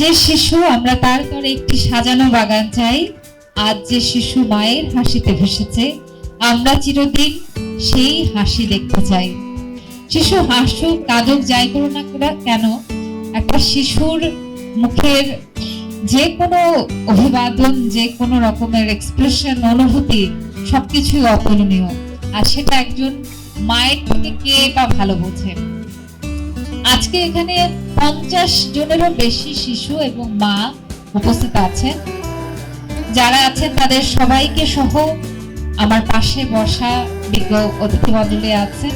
যে শিশু, আমরা তার তরে একটি সাজানো বাগান চাই। আজ যে শিশু মায়ের হাসিতে ভেসেছে, আমরা চিরদিন সেই হাসি দেখতে চাই। শিশু হাসুক কাঁদুক যাই করো না কেন একটা শিশুর মুখের যে কোনো অভিবাদন যে কোনো রকমের এক্সপ্রেশন অনুভূতি, সবকিছুই অতুলনীয়। আর সেটা একজন মায়ের থেকে কে বা ভালো বোঝে? আজকে এখানে পঞ্চাশ জনেরও বেশি শিশু এবং মা উপস্থিত আছেন। যারা আছেন তাদের সবাইকে সহ আমার পাশে বসা বিজ্ঞ অতিথি মন্ডলী আছেন।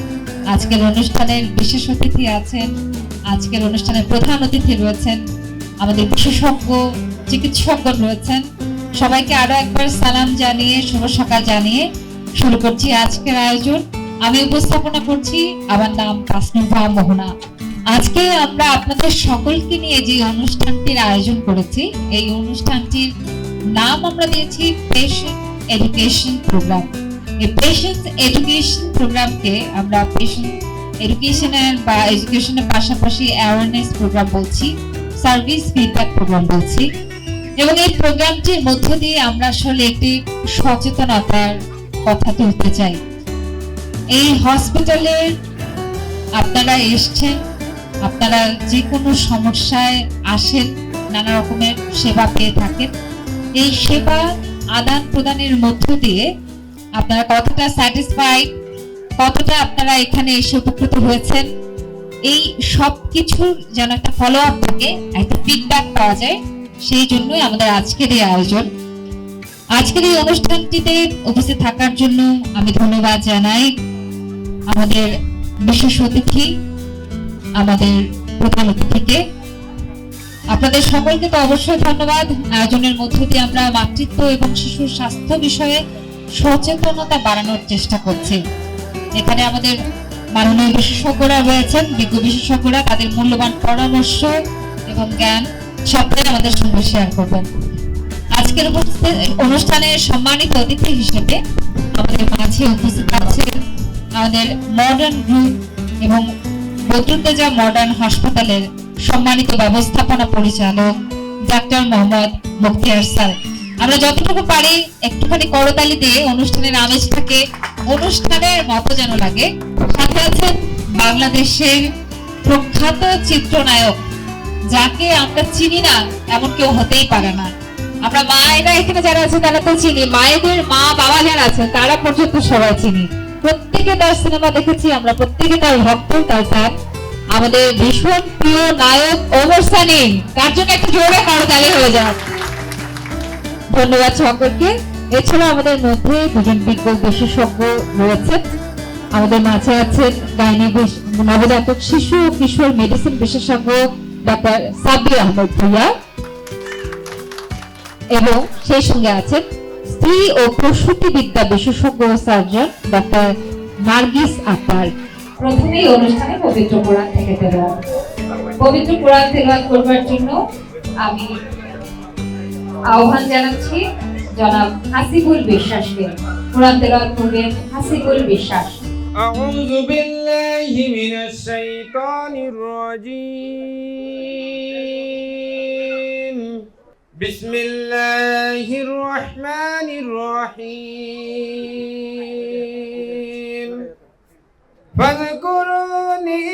আজকের অনুষ্ঠানের বিশেষ অতিথি আছেন। আজকের অনুষ্ঠানের প্রধান অতিথি রয়েছেন। আমাদের বিশেষজ্ঞ, চিকিৎসকগণ রয়েছেন। সবাইকে আরও একবার সালাম জানিয়ে, শুভ সকাল জানিয়ে শুরু করছি আজকের আয়োজন। আমি উপস্থাপনা করছি, আমার নাম কাসনুভা মোহনা। আজকে আমরা আপনাদের সকলকে নিয়ে যে অনুষ্ঠানটির আয়োজন করেছি, এই অনুষ্ঠানটির নাম আমরা দিয়েছি পেশেন্ট এডুকেশন প্রোগ্রাম এই পেশেন্ট এডুকেশন প্রোগ্রামকে আমরা পেশেন্ট এডুকেশনের বা এডুকেশনের পাশাপাশি অ্যাওয়ারনেস প্রোগ্রাম বলছি সার্ভিস ফিডব্যাক প্রোগ্রাম বলছি। এবং এই প্রোগ্রামটির মধ্য দিয়ে আমরা আসলে একটি সচেতনতার কথা তুলতে চাই। এই হসপিটালে আপনারা এসছেন আপনারা যে কোনো সমস্যায় আসেন, নানা রকমের সেবা পেয়ে থাকেন। এই সেবা আদান প্রদানের মধ্য দিয়ে আপনারা কতটা স্যাটিসফাইড কতটা আপনারা এখানে এসে উপকৃত হয়েছেন, এই সব কিছুর যেন একটা ফলো আপ থাকে, একটা ফিডব্যাক পাওয়া যায়, সেই জন্যই আমাদের আজকের এই আয়োজন। আজকের এই অনুষ্ঠানটিতে উপস্থিত থাকার জন্য আমি ধন্যবাদ জানাই আমাদের বিশেষ অতিথি আমাদের প্রধান অতিথিকে। আপনাদের সকলকে তো অবশ্যই ধন্যবাদ। আয়োজনের মধ্য দিয়ে আমরা মাতৃত্ব এবং শিশুর স্বাস্থ্য বিষয়ে সচেতনতা বাড়ানোর চেষ্টা করছি। এখানে আমাদের মাননীয় বিশেষজ্ঞরা রয়েছেন, বিজ্ঞ বিশেষজ্ঞরা। তাদের মূল্যবান পরামর্শ এবং জ্ঞান সবটাই আমাদের সঙ্গে শেয়ার করবেন। আজকের অনুষ্ঠানে সম্মানিত অতিথি হিসেবে আমাদের মাঝে উপস্থিত আছেন আমাদের মডার্ন গ্রুপ এবং বদরুদ্দেজা মডার্ন হাসপাতালের সম্মানিত ব্যবস্থাপনা পরিচালক ডাক্তার মোহাম্মদ মুখতিয়ার স্যার। আমরা যতটুকু পারি একটুখানি করতালি দিয়ে অনুষ্ঠানের আমেজটাকে অনুষ্ঠানের মতো যেন লাগে। সাথে আছেন বাংলাদেশের প্রখ্যাত চিত্রনায়ক, যাকে আমরা চিনি না, এমন কেউ হতেই পারে না। আমরা মায়েরা এখানে যারা আছে তারা তো চিনি, মায়েদের মা বাবা যারা আছেন তারা পর্যন্ত সবাই চিনি। প্রত্যেকে তার সিনেমা দেখেছি, আমরা প্রত্যেকে তার ভক্ত, তার ফ্যান আমাদের ভীষণ প্রিয় নায়ক ওমর সানি, তার জন্য একটু জোরে করতালি হয়ে যাক। ধন্যবাদ সকলকে। এছাড়া আমাদের মধ্যে দুজন বিজ্ঞ বিশেষজ্ঞ রয়েছেন। আমাদের মাঝে আছেন গাইনি নবজাতক শিশু কিশোর মেডিসিন বিশেষজ্ঞ ডক্টর সাব্বির আহমেদ ভুইয়া। এবং সেই সঙ্গে আছেন স্ত্রী ও প্রসূতি বিদ্যা বিশেষজ্ঞ সার্জন ডক্টর নার্গিস আক্তার প্রথমেই অনুষ্ঠানে পবিত্র কোরআন থেকে তেলাওয়াত পবিত্র কোরআন তেলাওয়াত করবার জন্য আমি আহ্বান জানাচ্ছি জনাব হাসিবুল বিশ্বাসকে কোরআন তেলাওয়াত করবেন হাসিবুল বিশ্বাস أعوذ بالله من الشيطان الرجيم بسم الله الرحمن الرحيم. فاذكروني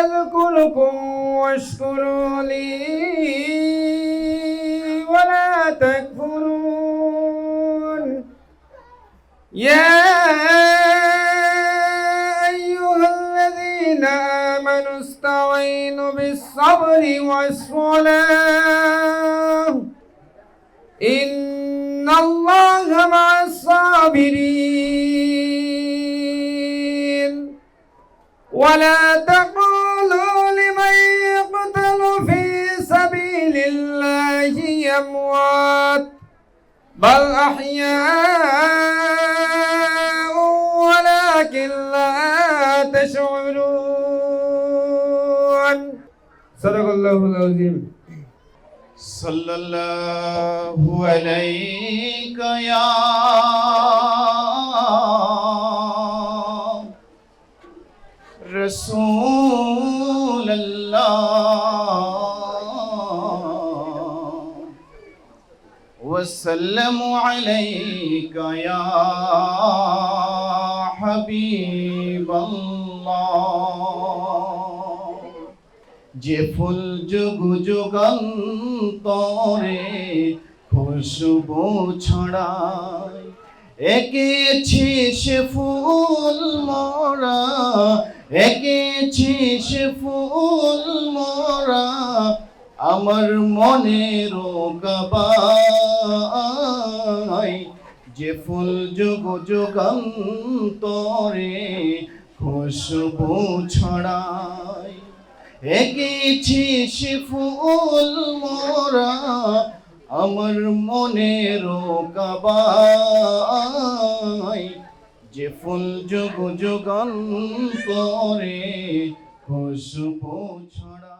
أذكركم واشكروا لي ولا تكفرون. يا بالصبر والصلاة. إن الله مع الصابرين. ولا تقولوا لمن يقتل في سبيل الله أموات بل أحياء ولكن لا تشعرون صدق الله العظيم. صلى الله عليك يا رسول الله. وسلم عليك يا حبيب الله. যে ফুল যুগ যুগান্তরে খুশবু ছড়ায়। এঁকেছি সে ফুল মরা এঁকেছি সে ফুল মরা, আমার মনের গাবাই যে ফুল যুগ যুগান্তরে খুশবু ছড়ায়। এঁকেছি সে ফুল মোরা আমার মনের কাবাই যে ফুল যুগ করে খুশবু ছড়া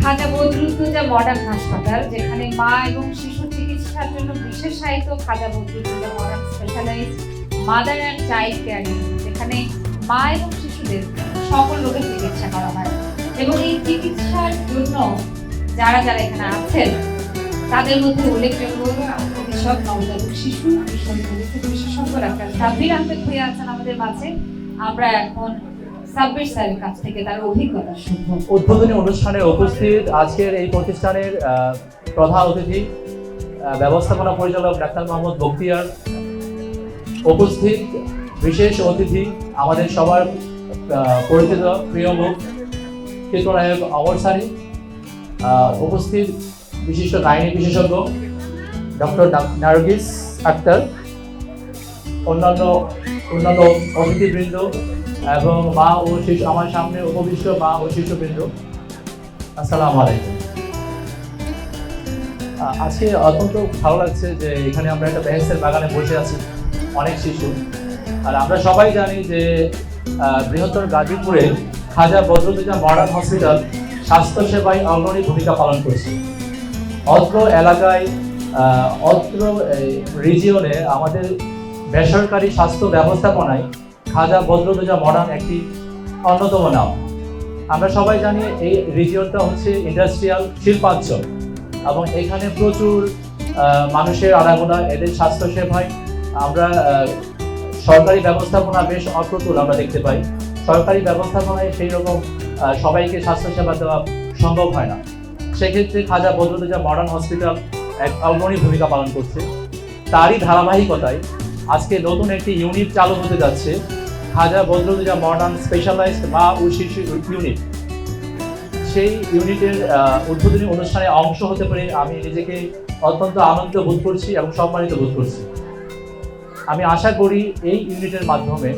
খাজা বদরুদ্দোজা মডার্ন হাসপাতাল, যেখানে মা এবং শিশু চিকিৎসার জন্য বিশেষায়িত Khaja Badruddoza modern specialised mother and child care যেখানে মা এবং শিশুদের সকল রোগের চিকিৎসা করা হয়। এবং এই চিকিৎসার জন্য যারা যারা এখানে আছেন, তাদের মধ্যে উল্লেখযোগ্য চিকিৎসক নবজাতক শিশু বিশেষজ্ঞ ডাক্তার সাব্বির আহমেদ হয়ে আছেন আমাদের মাঝে। আমরা এখন সাব্বির স্যারের কাছ থেকে তার অভিজ্ঞতা উদ্বোধনী অনুষ্ঠানে উপস্থিত আজকের এই প্রতিষ্ঠানের প্রধান অতিথি ব্যবস্থাপনা পরিচালক ডাক্তার মোহাম্মদ বখতিয়ার উপস্থিত বিশেষ অতিথি আমাদের সবার পরিচিত প্রিয় মুখ চিত্রনায়ক অমর সারি উপস্থিত বিশিষ্ট গাইনি বিশেষজ্ঞ ডক্টর নার্গিস আক্তার, অন্যান্য অন্যান্য অতিথিবৃন্দ এবং মা ও শিশু, আমার সামনে উপবিষ্ট মা ও শিশুবৃন্দ। আসসালামু আলাইকুম। আজকে অত্যন্ত ভালো লাগছে যে এখানে আমরা একটা বেহেস্তের বাগানে বসে আছি অনেক শিশু। আর আমরা সবাই জানি যে বৃহত্তর গাজীপুরে খাজা বদরুদ্দোজা মডার্ন হসপিটাল স্বাস্থ্যসেবায় অগ্রণী ভূমিকা পালন করছে। অত্র এলাকায় অত্র রিজিয়নে আমাদের বেসরকারি স্বাস্থ্য ব্যবস্থাপনায় খাজা বদরুদ্দোজা মডার্ন একটি অন্যতম নাম। আমরা সবাই জানি এই রিজিয়নটা হচ্ছে ইন্ডাস্ট্রিয়াল শিল্পাঞ্চল এবং এখানে প্রচুর মানুষের আনাগোনা, এদের স্বাস্থ্যসেবায় আমরা সরকারি ব্যবস্থাপনা বেশ অপ্রতুল আমরা দেখতে পাই। সরকারি ব্যবস্থাপনায় সেই রকম সবাইকে স্বাস্থ্যসেবা দেওয়া সম্ভব হয় না। সেক্ষেত্রে খাজা বদরুদ্দোজা মডার্ন হসপিটাল এক অগ্রণী ভূমিকা পালন করছে। তারই ধারাবাহিকতায় আজকে নতুন একটি ইউনিট চালু হতে যাচ্ছে। খাজা বদরুদ্দোজা মডার্ন স্পেশালাইজড মা ও শিশু ইউনিট সেই ইউনিটের উদ্বোধনী অনুষ্ঠানে অংশ হতে পেরে আমি নিজেকে অত্যন্ত আনন্দ বোধ করছি এবং সম্মানিত বোধ করছি। আমি আশা করি এই ইউনিটের মাধ্যমে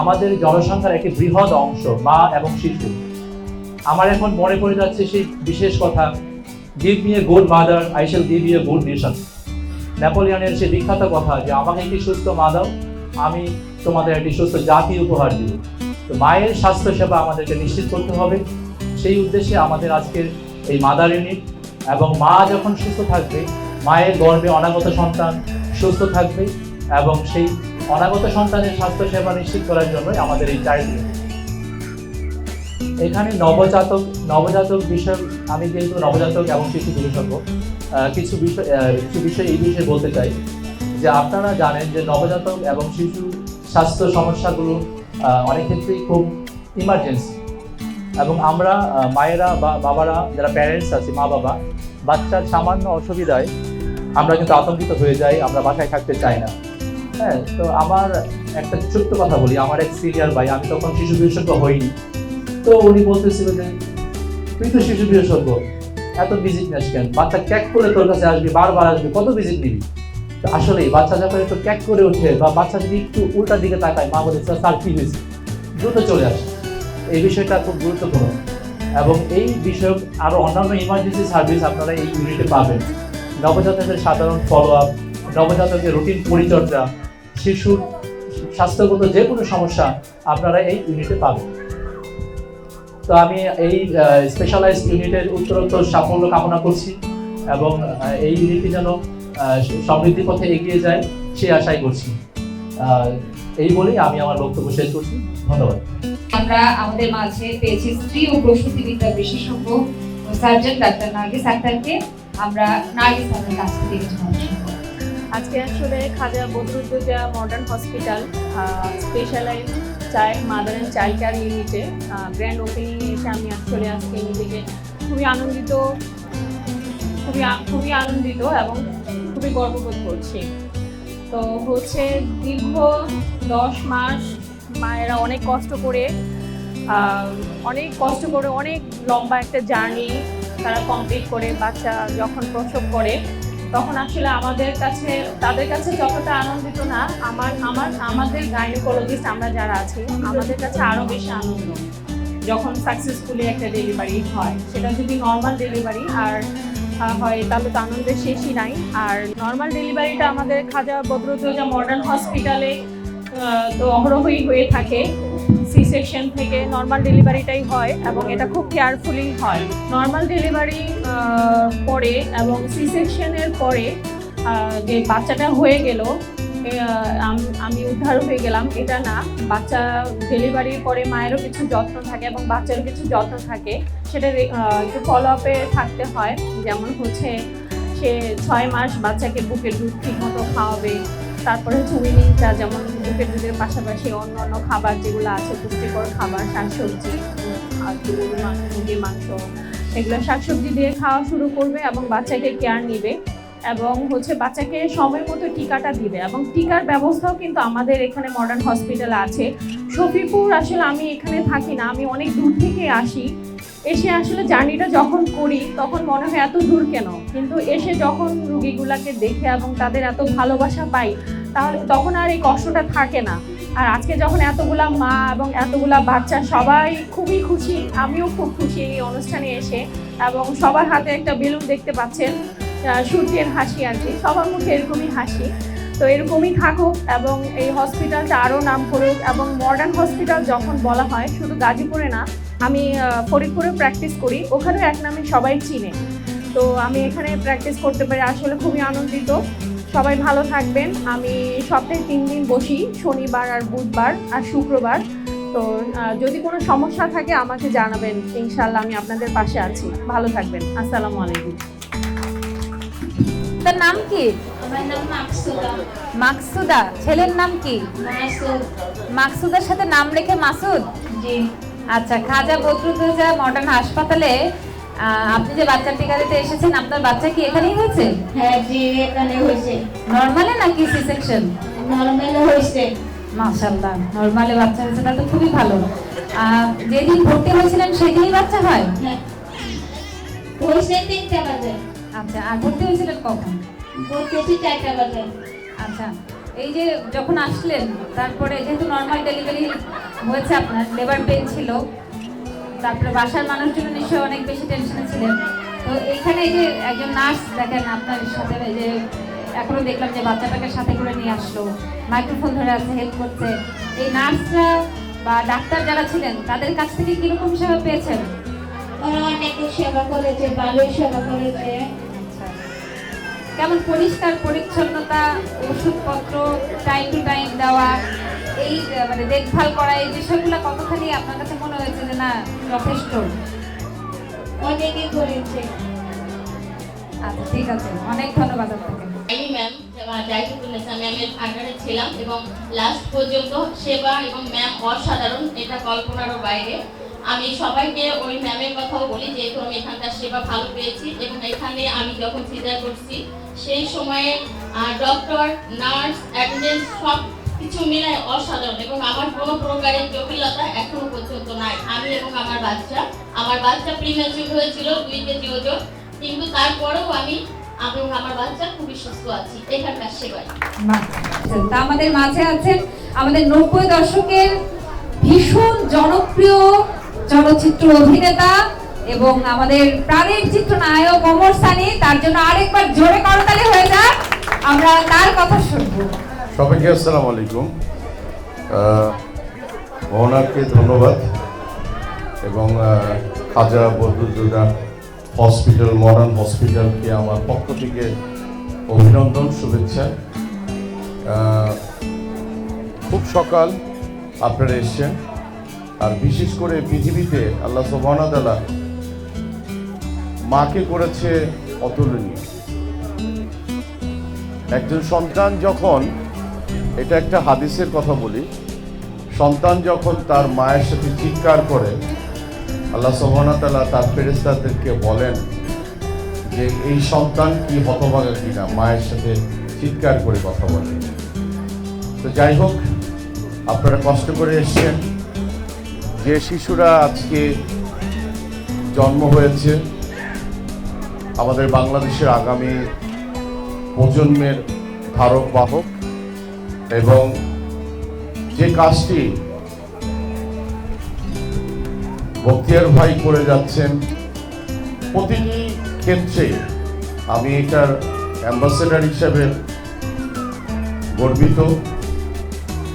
আমাদের জনসংখ্যার একটি বৃহৎ অংশ মা এবং শিশু। আমার এখন মনে পড়ে যাচ্ছে সেই বিশেষ কথা give me a good mother I shall give a good nation নেপোলিয়নের সেই বিখ্যাত কথা যে, আমাকে একটি সুস্থ মা দাও, আমি তোমাদের একটি সুস্থ জাতি উপহার দিব। তো মায়ের স্বাস্থ্য সেবা আমাদেরকে নিশ্চিত করতে হবে। সেই উদ্দেশ্যে আমাদের আজকের এই মাদার ইউনিট এবং মা যখন সুস্থ থাকবে, মায়ের গর্ভে অনাগত সন্তান সুস্থ থাকবে এবং সেই অনাগত সন্তানের স্বাস্থ্য সেবা নিশ্চিত করার জন্যই আমাদের এই চাইল্ড এখানে নবজাতক নবজাতক বিষয়, আমি যেহেতু নবজাতক এবং শিশু বিশেষজ্ঞ কিছু বিষয় কিছু বিষয় এই বিষয়ে বলতে চাই যে আপনারা জানেন যে নবজাতক এবং শিশু স্বাস্থ্য সমস্যাগুলো অনেক ক্ষেত্রেই খুব ইমার্জেন্সি এবং আমরা মায়েরা বা বাবারা, যারা প্যারেন্টস আছে, মা বাবা, বাচ্চার সামান্য অসুবিধায় আমরা কিন্তু আতঙ্কিত হয়ে যাই, আমরা বাসায় থাকতে চাই না। হ্যাঁ তো আমার একটা ছোট্ট কথা বলি আমার এক সিনিয়র ভাই আমি তখন শিশু বিশেষজ্ঞ হইনি। তো উনি বলতেছিল যে তুই তো শিশু বিশেষজ্ঞ এত ভিজিট নিস কেন? বাচ্চা ক্যাক করে তোর কাছে আসবে বারবার আসবে কত ভিজিট নিবি? আসলে বাচ্চা যখন একটু ক্যাক করে ওঠে বা বাচ্চা যদি একটু উল্টার দিকে তাকায় মা বলে "স্যার, স্যার কি হয়েছে? দ্রুত চলে আসে। এই বিষয়টা খুব গুরুত্বপূর্ণ। এবং এই বিষয়ক আরও অন্যান্য ইমার্জেন্সি সার্ভিস আপনারা এই ইউনিটে পাবেন। নবজাতকের সাধারণ ফলো আপ নবজাতকের রুটিন পরিচর্যা শিশুর স্বাস্থ্যগত যে কোনো সমস্যা আপনারা এই ইউনিটে পাবেন। তো আমি এই স্পেশালাইজড ইউনিটের উত্তরোত্তর সাফল্য কামনা করছি এবং এই ইউনিটটি যেন আহ, সমৃদ্ধির পথে এগিয়ে যায় সেই আশাই করছি। এই বলেই আমি আমার বক্তব্য শেষ করছি। ধন্যবাদ। আমরা আমাদের মাঝে পেয়েছি স্ত্রী ও প্রসূতি বিদ্যা বিশেষজ্ঞ সার্জন ডাক্তার নার্গিস আক্তারকে। আমরা নার্গিস কাছ থেকে। আজকে আসলে Khaja Badruddoza modern hospital specialise child mother and child care ইউনিটে গ্র্যান্ড ওপেনিং এসে আমি আসলে আজকে নিজেকে খুবই আনন্দিত, খুবই খুবই আনন্দিত এবং খুবই গর্ববোধ করছি। তো হচ্ছে দীর্ঘ দশ মাস মায়েরা অনেক কষ্ট করে অনেক কষ্ট করে, অনেক লম্বা একটা জার্নি তারা কমপ্লিট করে, বাচ্চা যখন প্রসব করে। তখন আসলে আমাদের কাছে, তাদের কাছে যতটা আনন্দিত না, আমার আমার, আমাদের গাইনোকোলজিস্ট আমরা যারা আছি, আমাদের কাছে আরও বেশি আনন্দ। যখন সাকসেসফুলি একটা ডেলিভারি হয়, সেটা যদি নর্মাল ডেলিভারি আর হয়, তাহলে তো আনন্দের শেষই নাই। আর নর্মাল ডেলিভারিটা আমাদের খাজা বদরুদ্দোজা মডার্ন হসপিটালে তো অহরহই হয়ে থাকে। সি সেকশন থেকে নর্মাল ডেলিভারিটাই হয় এবং এটা খুব কেয়ারফুলি হয়। নর্মাল ডেলিভারি পরে এবং সি সেকশনের পরে যে বাচ্চাটা হয়ে গেল আমি উদ্ধার হয়ে গেলাম, এটা না, বাচ্চা ডেলিভারির পরে মায়েরও কিছু যত্ন থাকে এবং বাচ্চারও কিছু যত্ন থাকে, সেটা একটু ফলো আপে থাকতে হয়। যেমন হচ্ছে, সে ছয় মাস বাচ্চাকে বুকের দুধ ঠিক মতো খাওয়াবে তারপরে হচ্ছে উইনিংটা যেমন বুকের দুধের পাশাপাশি অন্য অন্য খাবার যেগুলো আছে, পুষ্টিকর খাবার, শাকসবজি, আর গরুর মাংস মুরগির মাংস, এগুলো শাকসবজি দিয়ে খাওয়া শুরু করবে এবং বাচ্চাকে কেয়ার নিবে এবং হচ্ছে বাচ্চাকে সময় মতো টিকাটা দিবে এবং টিকার ব্যবস্থাও কিন্তু আমাদের এখানে মডার্ন হসপিটাল আছে। শফিপুর আসলে আমি এখানে থাকি না, আমি অনেক দূর থেকে আসি। এসে আসলে জার্নিটা যখন করি, তখন মনে হয় এত দূর কেন? কিন্তু এসে যখন রুগীগুলাকে দেখে এবং তাদের এত ভালোবাসা পাই, তাহলে তখন আর এই কষ্টটা থাকে না। আর আজকে যখন এতগুলা মা এবং এতগুলা বাচ্চা সবাই খুবই খুশি, আমিও খুব খুশি এই অনুষ্ঠানে এসে এবং সবার হাতে একটা বেলুন দেখতে পাচ্ছেন সূর্যের হাসি আর কি। সবার মুখে এরকমই হাসি। তো এরকমই থাকুক এবং এই হসপিটালটা আরও নাম করুক এবং মডার্ন হসপিটাল যখন বলা হয়, শুধু গাজীপুরে না আমি ফরিদপুরে প্র্যাকটিস করি। ওখানেও এক নামে সবাই চিনে। তো আমি এখানে প্র্যাকটিস করতে পারি। আসলে খুবই আনন্দিত। সবাই ভালো থাকবেন। আমি সপ্তাহে তিন দিন বসি শনিবার আর বুধবার আর শুক্রবার। তো যদি কোনো সমস্যা থাকে আমাকে জানাবেন। ইনশাল্লাহ আমি আপনাদের পাশে আছি। ভালো থাকবেন। আসসালামু আলাইকুম। তার নাম কি? মাকসুদা। মাকসুদা। ছেলের নাম কি? মাকসুদার সাথে নাম রেখে মাসুদ? জি। আচ্ছা খাজা বদরুদ্দোজা মডার্ন হাসপাতালে আপনি যে বাচ্চার টিকা দিতে এসেছেন আপনার বাচ্চা কি এখানেই হয়েছে? হ্যাঁ জি এখানে হয়েছে। নর্মালে নাকি সি সেকশন নর্মাল হয়েছে। মাশাল্লাহ নর্মালে বাচ্চা হয়েছে তাহলে তো খুবই ভালো। যেদিন ভর্তি হয়েছিলেন সেদিনই বাচ্চা হয়? হ্যাঁ। হয়েছে তিনটা বাজে। আচ্ছা আর ভর্তি হয়েছিলেন কখন? বলতেছি চারটা বাজে। আচ্ছা এই যে যখন আসলেন, তারপরে যেহেতু নর্মাল ডেলিভারি হয়েছে আপনার লেবার পেন ছিল, তারপরে বাসার মানুষজন নিশ্চয়ই অনেক বেশি টেনশনে ছিলেন। তো এখানে এই যে একজন নার্স দেখেন, আপনার সাথে যে এখনও দেখলাম যে বাচ্চাটাকে সাথে করে নিয়ে আসলো মাইক্রোফোন ধরে আছে হেল্প করছে। এই নার্সরা বা ডাক্তার যারা ছিলেন, তাদের কাছ থেকে কীরকম সেবা পেয়েছেন? ওরা অনেক সেবা করেছে ভালোই সেবা করেছে। কেমন পরিষ্কার পরিচ্ছন্নতা ওষুধপত্র টাইম টু টাইম দেওয়া এই মানে দেখভাল করা এই বিষয়গুলো কতখানি আপনার কাছে মনে হয়েছে যে না যথেষ্ট? অনেকই করেছে। আচ্ছা ঠিক আছে। অনেক ধন্যবাদ আপনাকে। আইনি ম্যাম জাহিদুল্লাহ ম্যামের আন্ডারে ছিলাম এবং লাস্ট পর্যন্ত সেবা এবং ম্যাম অসাধারণ এটা কল্পনারও বাইরে। আমি সবাইকে ওই ম্যামের কথাও বলি, যেহেতু আমি এখানকার সেবা ভালো পেয়েছি এবং এখানে আমি যখন সিজার করছি, সেই সময়ে ডক্টর নার্স অ্যাটেন্ডেন্স সব কিছু মিলায় অসাধারণ এবং আমার কোনো প্রকারের জটিলতা এখনও পর্যন্ত নাই। আমি এবং আমার বাচ্চা আমার বাচ্চা প্রিমেচুর হয়েছিল দুই কেজি ওজন, কিন্তু তারপরেও আমি এবং আমার বাচ্চা খুবই সুস্থ আছি, এখানকার সেবায়। তা আমাদের মাঝে আছেন আমাদের নব্বই দশকের ভীষণ জনপ্রিয় চলচ্চিত্র অভিনেতা এবং আমাদের প্রাণের চিত্রনায়ক অমর সানি তার জন্য আরেকবার জোরে করতালি হয়ে যাক। আমরা তার কথা শুনব। সবাইকে আসসালামু আলাইকুম। আহ, ধন্যবাদ এবং খাজা বদরুদ্দোজা হসপিটাল মডার্ন হসপিটালকে আমার পক্ষ থেকে অভিনন্দন শুভেচ্ছা। খুব সকাল আপনারা এসছেন। আর বিশেষ করে পৃথিবীতে আল্লাহ সোবানাদালা মাকে করেছে অতুলনীয়। একজন সন্তান যখন, এটা একটা হাদিসের কথা বলি, সন্তান যখন তার মায়ের সাথে চিৎকার করে, আল্লাহ সোহানাতালা তার ফেরেস্তাদেরকে বলেন যে এই সন্তান কি হতভাগা কিনা, মায়ের সাথে চিৎকার করে কথা বলে। তো যাই হোক, আপনারা কষ্ট করে এসছেন। যে শিশুরা আজকে জন্ম হয়েছে, আমাদের বাংলাদেশের আগামী প্রজন্মের ধারক বাহক এবং যে কাজটি বক্তিয়ার ভাই করে যাচ্ছেন, প্রতিটি ক্ষেত্রে আমি এটার অ্যাম্বাসেডার হিসেবে গর্বিত।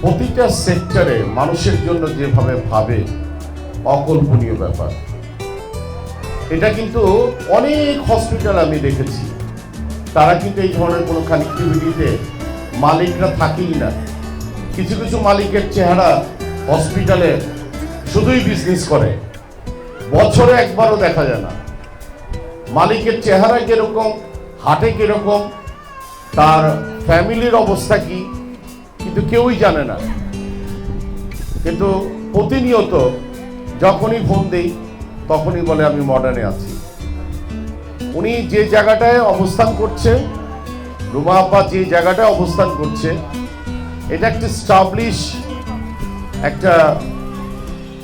প্রতিটা সেক্টরে মানুষের জন্য যেভাবে ভাবে, অকল্পনীয় ব্যাপার। এটা কিন্তু অনেক হসপিটাল আমি দেখেছি। তারা কিন্তু এই ধরনের কোনো কানেক্টিভিটিতে মালিকরা থাকেই না। কিছু কিছু মালিকের চেহারা হসপিটালে শুধুই বিজনেস করে। বছরে একবারও দেখা যায় না। মালিকের চেহারা কীরকম, হাটে কীরকম, তার ফ্যামিলির অবস্থা কি কিন্তু কেউই জানে না। কিন্তু প্রতিনিয়ত যখনই ফোন দেই, তখনই বলে, আমি মডার্নে আছি। উনি যে জায়গাটায় অবস্থান করছে, রুমা আব্বা যে জায়গাটায় অবস্থান করছে, এটা একটা স্টাবলিশ একটা,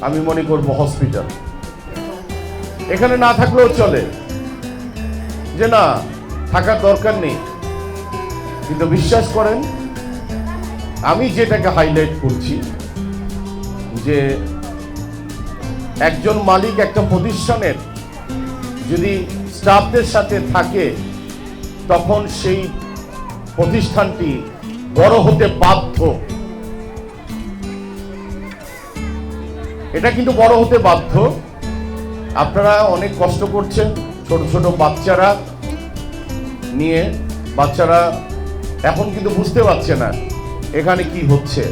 আমি মনে করব হসপিটাল এখানে না থাকলেও চলে। যে না, থাকার দরকার নেই। কিন্তু বিশ্বাস করেন আমি যেটাকে হাইলাইট করছি, যে একজন মালিক একটা প্রতিষ্ঠানের যদি স্টাফদের সাথে থাকে, তখন সেই প্রতিষ্ঠানটি বড় হতে বাধ্য। এটা কিন্তু বড় হতে বাধ্য। আপনারা অনেক কষ্ট করছেন, ছোট ছোট বাচ্চারা নিয়ে। বাচ্চারা এখন কিন্তু বুঝতে পারছে না এখানে কি হচ্ছে?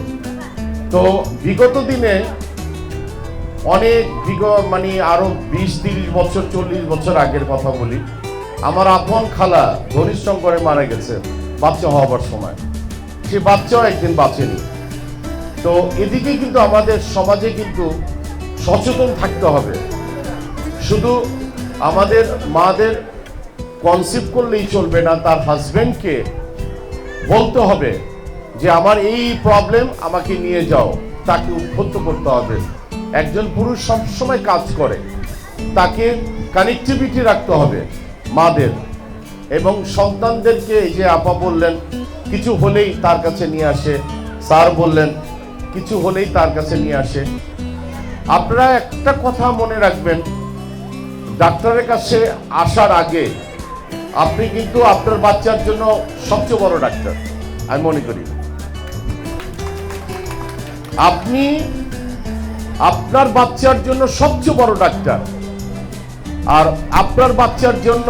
তো বিগত দিনে অনেক বিগ মানে আরও বিশ, তিরিশ বছর, চল্লিশ বছর আগের কথা বলি, আমার আপন খালা ধনিষ্ঠ করে মারা গেছে, বাচ্চা হওয়ার সময়। সে বাচ্চাও একদিন বাঁচেনি। তো এদিকে কিন্তু আমাদের সমাজে কিন্তু সচেতন থাকতে হবে। শুধু আমাদের মাদের কনসেপ্ট করলেই চলবে না, তার হাজব্যান্ডকে বলতে হবে যে আমার এই প্রবলেম আমাকে নিয়ে যাও, তাকে উদ্বুদ্ধ করতে হবে। একজন পুরুষ সবসময় কাজ করে, তাকে কানেক্টিভিটি রাখতে হবে মাদের। এবং সন্তানদেরকে এই যে আপা বললেন, কিছু হলেই তার কাছে নিয়ে আসে। স্যার বললেন, কিছু হলেই তার কাছে নিয়ে আসে। আপনারা একটা কথা মনে রাখবেন, ডাক্তারের কাছে আসার আগে আপনি কিন্তু আপনার বাচ্চার জন্য সবচেয়ে বড় ডাক্তার, আমি মনে করি। আপনি আপনার বাচ্চার জন্য সবচেয়ে বড় ডাক্তার। আর আপনার বাচ্চার জন্য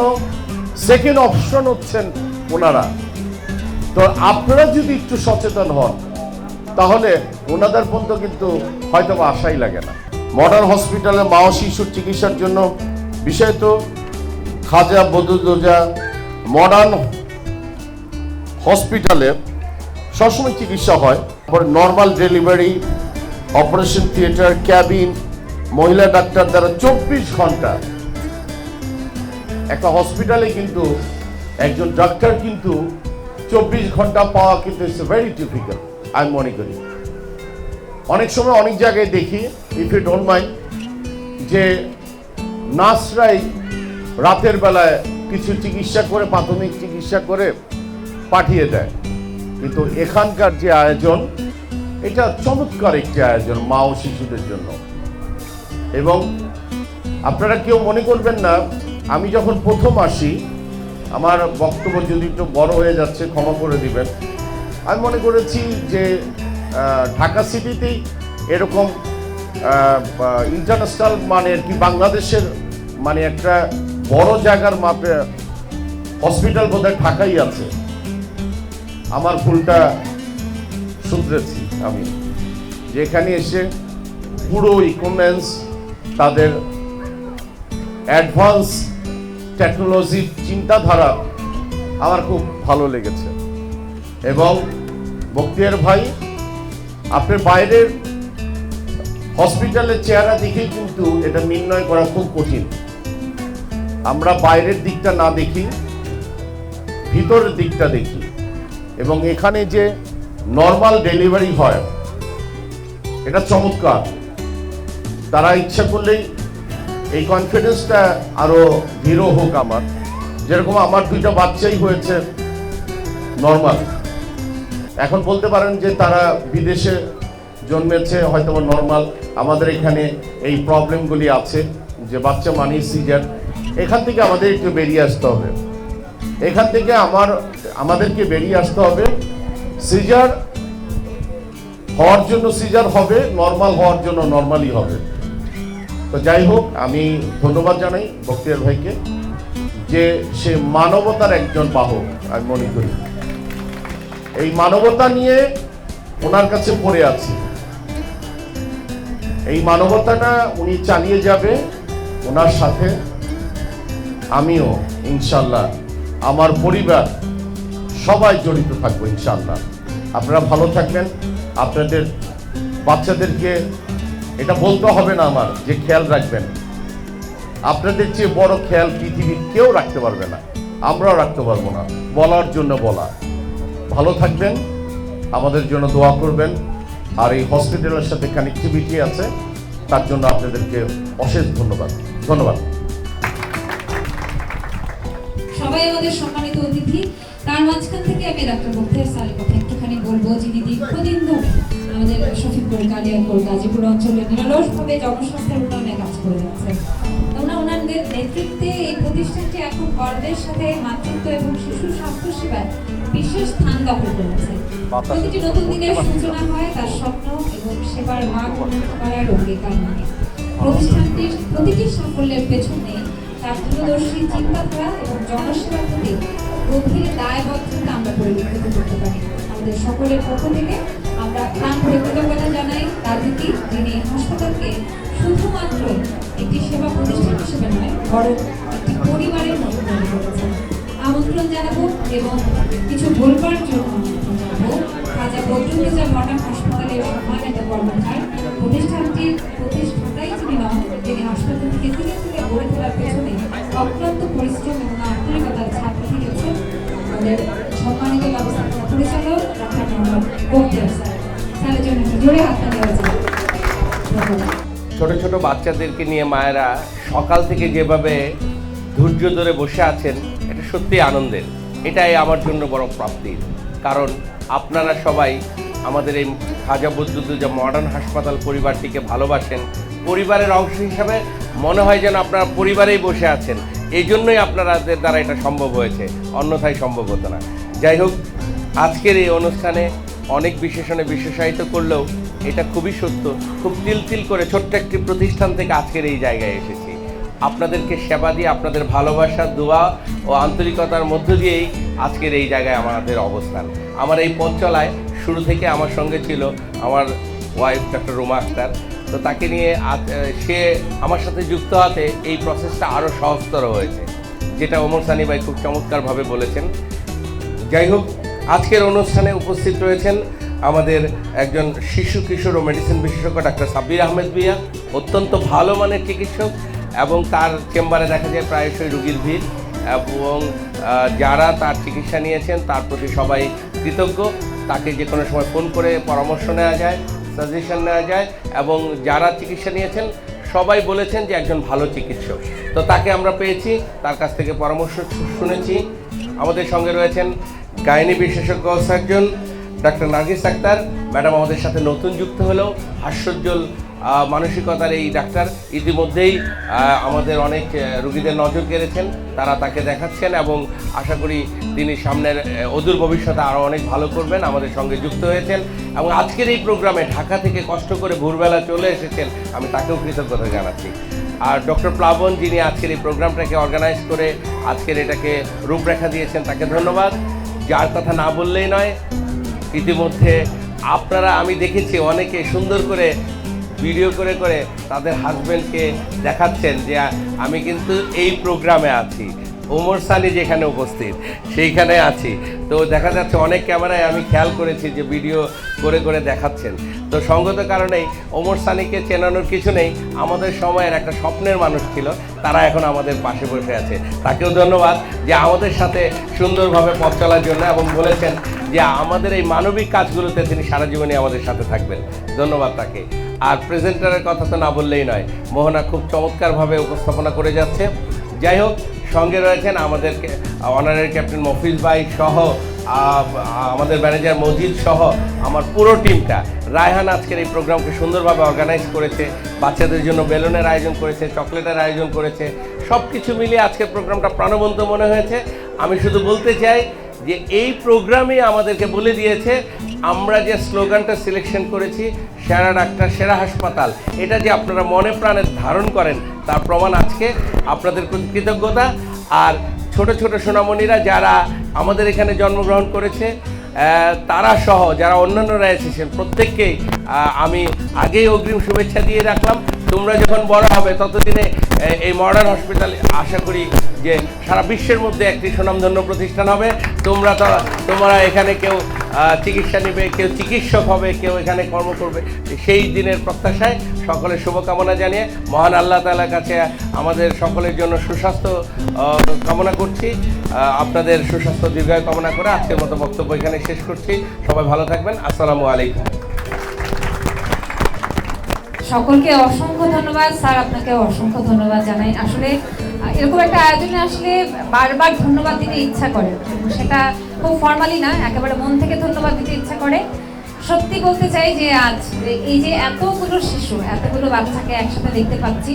সেকেন্ড অপশন হচ্ছেন ওনারা। তো আপনারা যদি একটু সচেতন হন, তাহলে ওনাদের পর্যন্ত কিন্তু হয়তো আশাই লাগে না। মডার্ন হসপিটালে মা ও শিশুর চিকিৎসার জন্য বিষয়ত খাজা বদুদোজা মডার্ন হসপিটালে সবসময় চিকিৎসা হয়। Normal delivery operation theatre cabin মহিলা ডাক্তার দ্বারা চব্বিশ ঘণ্টা। একটা হসপিটালে কিন্তু একজন ডাক্তার কিন্তু চব্বিশ ঘণ্টা পাওয়া কিন্তু ইটস ভেরি ডিফিকাল্ট আমি মনে করি। অনেক সময় অনেক জায়গায় দেখি ইফ ইউ ডোন্ট মাইন্ড যে নার্সরাই রাতের বেলায় কিছু চিকিৎসা করে, প্রাথমিক চিকিৎসা করে পাঠিয়ে দেয়। কিন্তু এখানকার যে আয়োজন, এটা চমৎকার একটি আয়োজন মা ও শিশুদের জন্য। এবং আপনারা কেউ মনে করবেন না, আমি যখন প্রথম আসি, আমার বক্তব্য যদি একটু বড় হয়ে যাচ্ছে, ক্ষমা করে দিবেন। আমি মনে করেছি যে ঢাকা সিটিতেই এরকম ইন্টারন্যাশনাল মানের কি বাংলাদেশের মানে একটা বড় জায়গার মাপে হসপিটাল বোধহয় ঢাকাই আছে। আমার ভুলটা শুধরেছি আমি। যেখানে এসে পুরো ইকুইপমেন্টস তাদের অ্যাডভান্স টেকনোলজির চিন্তাধারা আমার খুব ভালো লেগেছে। এবং বক্তিয়ার ভাই আপনার বাইরের হসপিটালের চেহারা দেখেই কিন্তু এটা নির্ণয় করা খুব কঠিন। আমরা বাইরের দিকটা না দেখি, ভিতরের দিকটা দেখি। এবং এখানে যে নর্মাল ডেলিভারি হয়, এটা চমৎকার। তারা ইচ্ছা করলেই এই কনফিডেন্সটা আরও দৃঢ় হোক আমার। যেরকম আমার দুইটা বাচ্চাই হয়েছে নর্মাল এখন বলতে পারেন যে তারা বিদেশে জন্মেছে হয়তো নর্মাল আমাদের এখানে এই প্রবলেমগুলি আছে, যে বাচ্চা মানি সিজার এখান থেকে আমাদের একটু বেরিয়ে আসতে হবে। এখান থেকে আমার, আমাদেরকে বেরিয়ে আসতে হবে। সিজার হওয়ার জন্য সিজার হবে নর্মাল হওয়ার জন্য নর্মালই হবে। তো যাই হোক, আমি ধন্যবাদ জানাই বক্তিয়ার ভাইকে যে সে মানবতার একজন বাহক, আমি মনে করি। এই মানবতা নিয়ে ওনার কাছে পড়ে আছি। এই মানবতাটা উনি চালিয়ে যাবে, ওনার সাথে আমিও, ইনশাল্লাহ। আমার পরিবার সবাই জড়িত থাকব ইনশাল্লাহ আপনারা ভালো থাকবেন। আপনাদের বাচ্চাদেরকে এটা বলতে হবে না আমার, যে খেয়াল রাখবেন। আপনাদের চেয়ে বড় খেয়াল পৃথিবীর কেউ রাখতে পারবে না। আমরাও রাখতে পারব না। বলার জন্য বলা। ভালো থাকবেন, আমাদের জন্য দোয়া করবেন। আর এই হসপিটালের সাথে কানেক্টিভিটি আছে, তার জন্য আপনাদেরকে অশেষ ধন্যবাদ। ধন্যবাদ। সবাই আমাদের সম্মানিত অতিথি তার মাঝখান থেকে আমি ডাক্তার বক্তিয়ার স্যারের কথা একটুখানি বলব যিনি দীর্ঘদিন ধরে আমাদের শফিপুর কালিয়াপুর গাজীপুর অঞ্চলে নিরলসভাবে জনস্বাস্থ্যের উন্নয়নে কাজ করে যাচ্ছেন। তোমরা ওনাদের নেতৃত্বে এই প্রতিষ্ঠানটি এখন গর্বের সাথে মাতৃত্ব এবং শিশু স্বাস্থ্য সেবায় বিশেষ স্থান দখল করেছে। প্রতিটি নতুন দিনের সূচনা হয় তার স্বপ্ন এবং সেবার মান করার অঙ্গীকার নিয়ে। প্রতিষ্ঠানটির প্রতিটি সাফল্যের পেছনে তার দূরদর্শী চিন্তাধারা এবং জনসেবার প্রতি গভীর দায়বদ্ধতা আমরা পরিলক্ষিত করতে পারি। আমাদের সকলের পক্ষ থেকে আমরা প্রাণ কৃতজ্ঞতা জানাই। প্রতি যিনি হাসপাতালকে শুধুমাত্র একটি সেবা প্রতিষ্ঠান হিসেবে নয়, বরং একটি পরিবারের মতো তৈরি করেছেন আমন্ত্রণ জানাব এবং কিছু বলবার জন্য জানাব। খাজা বদরুদ্দোজা মডার্ন হাসপাতালের সম্মানিত কর্মচার, প্রতিষ্ঠানটির প্রতিষ্ঠাতাই যিনি নন যিনি হাসপাতালটিকে ধীরে ধীরে গড়ে তোলার পেছনে, অক্লান্ত পরিশ্রম এবং আন্তরিকতার ছাপ রেখে গেছেন আমাদের সম্মানিত ব্যবস্থাপনা পরিচালক স্যার। জন্য জোরে দেওয়া যায় ছোট ছোট বাচ্চাদেরকে নিয়ে মায়েরা সকাল থেকে যেভাবে ধৈর্য ধরে বসে আছেন, এটা সত্যি আনন্দের। এটাই আমার জন্য বড় প্রাপ্তির। কারণ আপনারা সবাই আমাদের এই খাজা বদরুদ্দোজা মডার্ন হাসপাতাল পরিবারটিকে ভালোবাসেন। পরিবারের অংশ হিসাবে মনে হয় যেন আপনারা পরিবারেই বসে আছেন। এই জন্যই আপনাদের দ্বারা এটা সম্ভব হয়েছে। অন্যথায় সম্ভব হতো না। যাই হোক, আজকের এই অনুষ্ঠানে অনেক বিশেষণে বিশেষায়িত করলেও এটা খুবই সত্য। খুব তিল তিল করে ছোট্ট একটি প্রতিষ্ঠান থেকে আজকের এই জায়গায় এসেছি। আপনাদেরকে সেবা দিয়ে, আপনাদের ভালোবাসা, দোয়া ও আন্তরিকতার মধ্য দিয়েই আজকের এই জায়গায় আমাদের অবস্থান। আমার এই পথ চলায় শুরু থেকে আমার সঙ্গে ছিল আমার ওয়াইফ ডক্টর রুমা আক্তার তো তাকে নিয়ে সে আমার সাথে যুক্ত হতে এই প্রসেসটা আরও সহজতর হয়েছে, যেটা ওমর সানি ভাই খুব চমৎকারভাবে বলেছেন। যাই হোক, আজকের অনুষ্ঠানে উপস্থিত রয়েছেন আমাদের একজন শিশু কিশোর ও মেডিসিন বিশেষজ্ঞ ডাক্তার সাব্বির আহমেদ ভিয়া অত্যন্ত ভালো মানের চিকিৎসক এবং তার চেম্বারে দেখা যায় প্রায়শই রুগীর ভিড় এবং যারা তার চিকিৎসা নিয়েছেন তার প্রতি সবাই কৃতজ্ঞ। তাকে যে কোনো সময় ফোন করে পরামর্শ নেওয়া যায়। সাজেশন নেওয়া যায় এবং যারা চিকিৎসা নিয়েছেন, সবাই বলেছেন যে একজন ভালো চিকিৎসক। তো তাকে আমরা পেয়েছি, তার কাছ থেকে পরামর্শ শুনেছি। আমাদের সঙ্গে রয়েছেন গাইনি বিশেষজ্ঞ surgeon doctor Nargis Akhtar. Madam আমাদের সাথে নতুন যুক্ত হলেও হাস্যোজ্জ্বল মানসিকতার এই ডাক্তার ইতিমধ্যেই আমাদের অনেক রুগীদের নজর কেড়েছেন, তারা তাকে দেখাচ্ছেন এবং আশা করি তিনি সামনের অদূর ভবিষ্যতে আরও অনেক ভালো করবেন, আমাদের সঙ্গে যুক্ত হয়েছেন এবং আজকের এই প্রোগ্রামে ঢাকা থেকে কষ্ট করে ভোরবেলা চলে এসেছেন, আমি তাকেও কৃতজ্ঞতা জানাচ্ছি। আর ডক্টর প্লাবন যিনি আজকের এই প্রোগ্রামটাকে অর্গানাইজ করে আজকের এটাকে রূপরেখা দিয়েছেন, তাকে ধন্যবাদ। যার কথা না বললেই নয়, ইতিমধ্যে আপনারা, আমি দেখেছি অনেকে সুন্দর করে ভিডিও করে করে তাদের হাজব্যান্ডকে দেখাচ্ছেন যে আমি কিন্তু এই প্রোগ্রামে আছি। ওমর সানি যেখানে উপস্থিত, সেইখানে আছি। তো দেখা যাচ্ছে অনেক ক্যামেরায় আমি খেয়াল করেছি যে ভিডিও করে করে দেখাচ্ছেন। তো সঙ্গত কারণেই ওমর সানিকে চেনানোর কিছু নেই। আমাদের সময়ের একটা স্বপ্নের মানুষ ছিল, তারা এখন আমাদের পাশে বসে আছে। তাকেও ধন্যবাদ যে আমাদের সাথে সুন্দরভাবে পথ চলার জন্য এবং বলেছেন যে আমাদের এই মানবিক কাজগুলোতে তিনি সারা জীবনই আমাদের সাথে থাকবেন। ধন্যবাদ তাকে। আর প্রেজেন্টারের কথা তো না বললেই নয়, মোহনা খুব চমৎকারভাবে উপস্থাপনা করে যাচ্ছে। যাই হোক, সঙ্গে রয়েছেন আমাদের অনারের ক্যাপ্টেন মফিজ ভাই সহ আমাদের ম্যানেজার মজিদ সহ আমার পুরো টিমটা রায়হান আজকের এই প্রোগ্রামকে সুন্দরভাবে অর্গানাইজ করেছে, বাচ্চাদের জন্য বেলুনের আয়োজন করেছে, চকলেটের আয়োজন করেছে সব কিছু মিলিয়ে আজকের প্রোগ্রামটা প্রাণবন্ত মনে হয়েছে। আমি শুধু বলতে চাই যে এই প্রোগ্রামে আমাদেরকে বলে দিয়েছে, আমরা যে স্লোগানটা সিলেকশন করেছি, সেরা ডাক্তার, সেরা হাসপাতাল, এটা যে আপনারা মনে প্রাণে ধারণ করেন, তার প্রমাণ আজকে আপনাদের প্রতি কৃতজ্ঞতা। আর ছোট ছোট সোনামণিরা যারা আমাদের এখানে জন্মগ্রহণ করেছে তারা সহ যারা অন্যান্যরা এসেছেন, প্রত্যেককেই আমি আগেই অগ্রিম শুভেচ্ছা দিয়ে রাখলাম। তোমরা যখন বড় হবে, ততদিনে এই মডার্ন হসপিটাল আশা করি যে সারা বিশ্বের মধ্যে একটি সুনামধন্য প্রতিষ্ঠান হবে। তোমরা তোমরা এখানে কেউ চিকিৎসা নেবে, কেউ চিকিৎসক হবে, কেউ এখানে কর্ম করবে। সেই দিনের প্রত্যাশায় সকলের শুভকামনা জানিয়ে মহান আল্লাহ তালার কাছে আমাদের সকলের জন্য সুস্বাস্থ্য কামনা করছি। আপনাদের সুস্বাস্থ্য দীর্ঘায়ু কামনা করে আজকের মতো বক্তব্য এখানে শেষ করছি। সবাই ভালো থাকবেন। আসসালামু আলাইকুম। সকলকে অসংখ্য ধন্যবাদ। স্যার, আপনাকে অসংখ্য ধন্যবাদ জানাই। আসলে এরকম একটা আয়োজনে আসলে বারবার ধন্যবাদ দিতে ইচ্ছা করে। সেটা খুব ফর্মালি না, একেবারে মন থেকে ধন্যবাদ দিতে ইচ্ছা করে। সত্যি বলতে চাই যে আজ এই যে এতগুলো শিশু, এতগুলো বাচ্চাকে একসাথে দেখতে পাচ্ছি,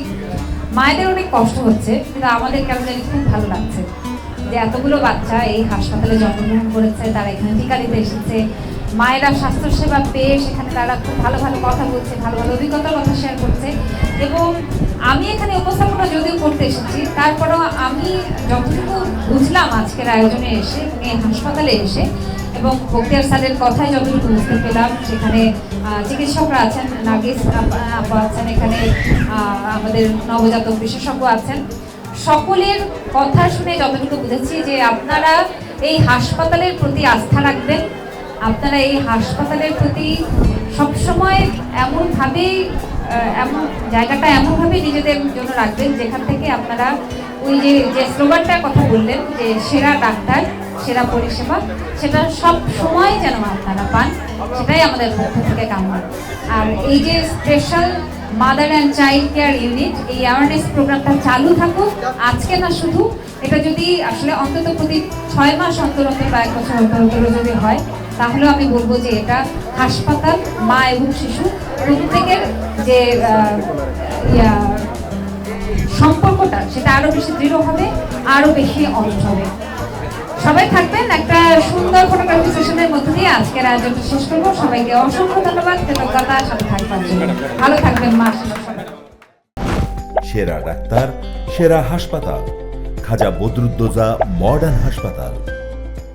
মায়েদের অনেক কষ্ট হচ্ছে, কিন্তু আমাদের কেন জানি খুব ভালো লাগছে। যে এতগুলো বাচ্চা এই হাসপাতালে জন্মগ্রহণ করেছে, তারা এখানে টিকা দিতে এসেছে মায়েরা স্বাস্থ্যসেবা পেয়ে সেখানে তারা খুব ভালো ভালো কথা বলছে, ভালো ভালো অভিজ্ঞতার কথা শেয়ার করছে। এবং আমি এখানে উপস্থাপনা যদিও করতে এসেছি, তারপরেও আমি যতটুকু বুঝলাম আজকের আয়োজনে এসে এই হাসপাতালে এসে, এবং বক্তিয়ার স্যারের কথাই যতটুকু বুঝতে পেলাম, সেখানে চিকিৎসকরা আছেন আপা আপা আছেন এখানে আমাদের নবজাতক বিশেষজ্ঞ আছেন। সকলের কথা শুনে যতটুকু বুঝেছি যে আপনারা এই হাসপাতালের প্রতি আস্থা রাখবেন আপনারা এই হাসপাতালের প্রতি সবসময় এমনভাবেই এমন জায়গাটা এমনভাবেই নিজেদের জন্য রাখবেন যেখান থেকে আপনারা ওই যে যে স্লোগানটার কথা বললেন, যে সেরা ডাক্তার, সেরা পরিষেবা, সেটা সব সময় যেন আপনারা পান, সেটাই আমাদের পক্ষ থেকে কামনা। আর এই যে special mother and child care unit এই অ্যাওয়ারনেস প্রোগ্রামটা চালু থাকুক, আজকে না শুধু, এটা যদি আসলে অন্তত প্রতি ছয় মাস অন্তর অন্তর বা এক বছর অন্তর অন্তর যদি হয় তাহলেও আমি বলব যে এটা হাসপাতাল মা এবং শিশু প্রত্যেকের যে ইয়া, সম্পর্কটা সেটা আরও বেশি দৃঢ় হবে আরও বেশি অন্ত হবে। সবাই থাকবেন একটা সুন্দর ফটোগ্রাফি সেশনের মধ্যে দিয়ে আজকের আয়োজনটা শেষ করব। সবাইকে অসংখ্য ধন্যবাদ কৃতজ্ঞতা সাথে থাকবার জন্য। ভালো থাকবেন মা সেরা ডাক্তার সেরা হাসপাতাল। খাজা বদরুদ্দোজা মডার্ন হাসপাতাল।